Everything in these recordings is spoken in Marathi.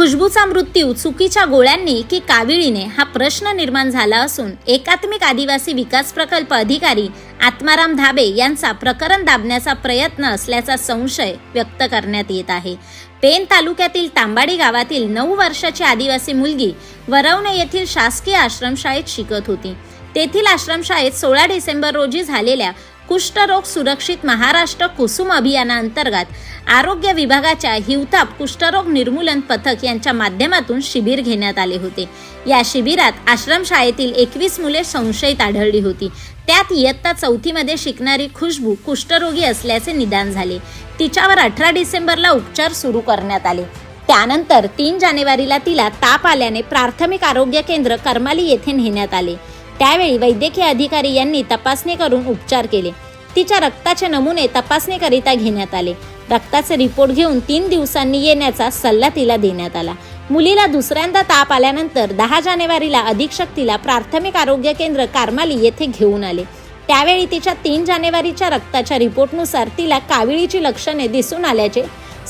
खुशबूचा मृत्यू चुकीच्या गोळ्यांनी की काविळीने हा प्रश्न निर्माण झाला असून एकात्मिक आदिवासी विकास प्रकल्प अधिकारी आत्माराम धाबे यांचा प्रकरण दाबण्याचा प्रयत्न असल्याचा संशय व्यक्त करण्यात येत आहे. पेन तालुक्यातील तांबाडी गावातील नऊ वर्षाची आदिवासी मुलगी वरवणे येथील शासकीय आश्रमशाळेत शिकत होती. तेथील आश्रमशाळेत सोळा डिसेंबर रोजी झालेल्या कुष्ठरोग सुरक्षित महाराष्ट्र कुसुम अभियानाअंतर्गत आरोग्य विभागाच्या हिवताप कुष्ठरोग निर्मूलन पथक यांच्या माध्यमातून शिबिर घेण्यात आले होते. या शिबिरात आश्रमशाळेतील एकवीस मुले संशयित आढळली होती. त्यात इयत्ता चौथीमध्ये शिकणारी खुशबू कुष्ठरोगी असल्याचे निदान झाले. तिच्यावर अठरा डिसेंबरला उपचार सुरू करण्यात आले. त्यानंतर तीन जानेवारीला तिला ताप आल्याने प्राथमिक आरोग्य केंद्र करमाली येथे नेण्यात आले. त्यावेळी वैद्यकीय अधिकारी यांनी तपासणी करून उपचार केले. तिच्या रक्ताचे नमुने तपासणीकरिता घेण्यात आले. रक्ताचे रिपोर्ट घेऊन तीन दिवसांनी येण्याचा सल्ला तिला देण्यात आला. मुलीला दुसऱ्यांदा ताप आल्यानंतर दहा जानेवारीला अधीक्षक तिला प्राथमिक आरोग्य केंद्र कारमाली येथे घेऊन आले. त्यावेळी तिच्या तीन जानेवारीच्या रक्ताच्या रिपोर्टनुसार तिला काविळीची लक्षणे दिसून आल्याचे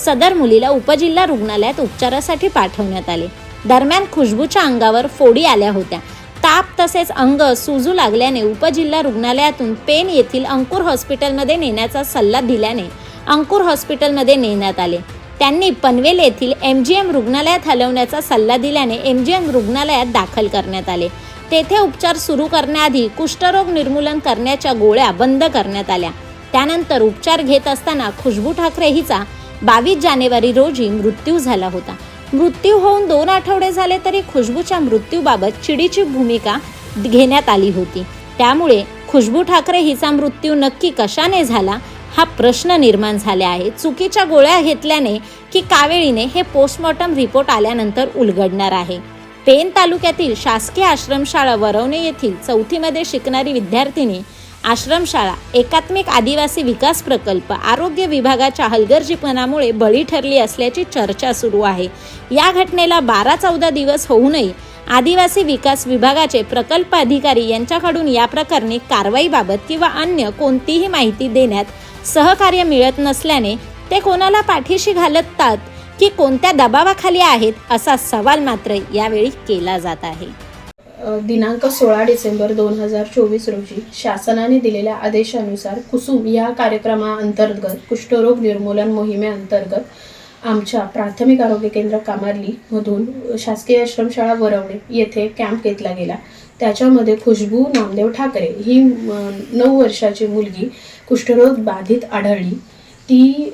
सदर मुलीला उपजिल्हा रुग्णालयात उपचारासाठी पाठवण्यात आले. दरम्यान खुशबूच्या अंगावर फोडी आल्या होत्या. ताप तसेच अंग सुजू लागल्याने उपजिल्हा रुग्णालयातून पेन येथील अंकुर हॉस्पिटलमध्ये नेण्याचा सल्ला दिल्याने अंकुर हॉस्पिटलमध्ये नेण्यात आले. त्यांनी पनवेल येथील एम जी एम रुग्णालयात हलवण्याचा सल्ला दिल्याने एम जी एम रुग्णालयात दाखल करण्यात आले. तेथे उपचार सुरू करण्याआधी कुष्ठरोग निर्मूलन करण्याच्या गोळ्या बंद करण्यात आल्या. त्यानंतर उपचार घेत असताना खुशबू ठाकरे हिचा बावीस जानेवारी रोजी मृत्यू झाला होता. मृत्यू होऊन दोन आठवडे झाले तरी खुशबूच्या मृत्यूबाबत चिडीची भूमिका घेण्यात आली होती. त्यामुळे खुशबू ठाकरे हिचा मृत्यू नक्की कशाने झाला हा प्रश्न निर्माण झाले आहे. चुकीच्या गोळ्या घेतल्याने की कावेळीने हे पोस्टमॉर्टम रिपोर्ट आल्यानंतर उलगडणार आहे. पेन तालुक्यातील शासकीय आश्रमशाळा वरवणे येथील चौथीमध्ये शिकणारी विद्यार्थिनी आश्रमशाळा एकात्मिक आदिवासी विकास प्रकल्प आरोग्य विभागाच्या हलगर्जीपणामुळे बळी ठरली असल्याची चर्चा सुरू आहे. या घटनेला बारा चौदा दिवस होऊनही आदिवासी विकास विभागाचे प्रकल्प अधिकारी यांच्याकडून या प्रकरणी कारवाईबाबत किंवा अन्य कोणतीही माहिती देण्यात सहकार्य मिळत नसल्याने ते कोणाला पाठीशी घालतात की कोणत्या दबावाखाली आहेत असा सवाल मात्र यावेळी केला जात आहे. दिनांक सोळा डिसेंबर दोन हजार चोवीस रोजी शासनाने दिलेल्या आदेशानुसार कुसुम या कार्यक्रमाअंतर्गत कुष्ठरोग निर्मूलन मोहिमेअंतर्गत आमच्या प्राथमिक आरोग्य केंद्र कामारली मधून शासकीय आश्रमशाळा वरवणे येथे कॅम्प घेतला गेला. त्याच्यामध्ये खुशबू नामदेव ठाकरे ही नऊ वर्षाची मुलगी कुष्ठरोग बाधित आढळली. ती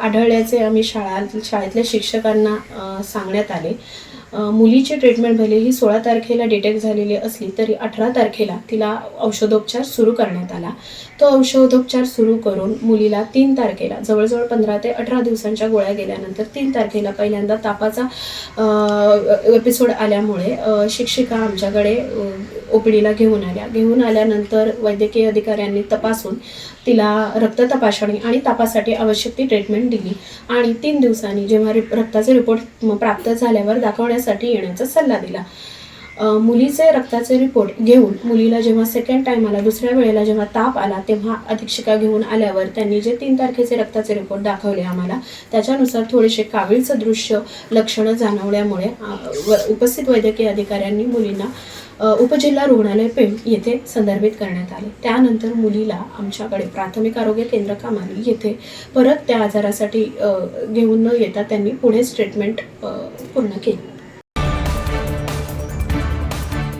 आढळल्याचे आम्ही शाळा शाळेतल्या शिक्षकांना सांगण्यात आले. मुलीची ट्रीटमेंट भले ही सोळा तारखेला डिटेक्ट झालेली असली तरी अठरा तारखेला तिला औषधोपचार सुरू करण्यात आला. तो औषधोपचार सुरू करून मुलीला तीन तारखेला जवळजवळ पंधरा ते अठरा दिवसांच्या गोळ्या गेल्यानंतर तीन तारखेला पहिल्यांदा तापाचा एपिसोड आल्यामुळे शिक्षिका आमच्याकडे ओ पी डीला घेऊन आल्या. घेऊन आल्यानंतर वैद्यकीय अधिकाऱ्यांनी तपासून तिला रक्त तपासणी आणि तापासाठी आवश्यक ती ट्रीटमेंट दिली. आणि तीन दिवसांनी जेव्हा रिप रक्ताचे रिपोर्ट प्राप्त झाल्यावर दाखवण्यासाठी येण्याचा सल्ला दिला. मुलीचे रक्ताचे रिपोर्ट घेऊन मुलीला जेव्हा सेकंड टाइम आला दुसऱ्या वेळेला जेव्हा ताप आला तेव्हा अधीक्षिका घेऊन आल्यावर त्यांनी जे तीन तारखेचे रक्ताचे रिपोर्ट दाखवले आम्हाला त्याच्यानुसार थोडेसे कावीळ सदृश्य लक्षणं जाणवल्यामुळे व- उपस्थित वैद्यकीय अधिकाऱ्यांनी मुलींना उपजिल्हा रुग्णालय पेण येथे संदर्भित करण्यात आले. त्यानंतर मुलीला आमच्याकडे प्राथमिक आरोग्य केंद्र कामाली येथे परत त्या आजारासाठी घेऊन न येता त्यांनी पुढेच ट्रीटमेंट पूर्ण केली.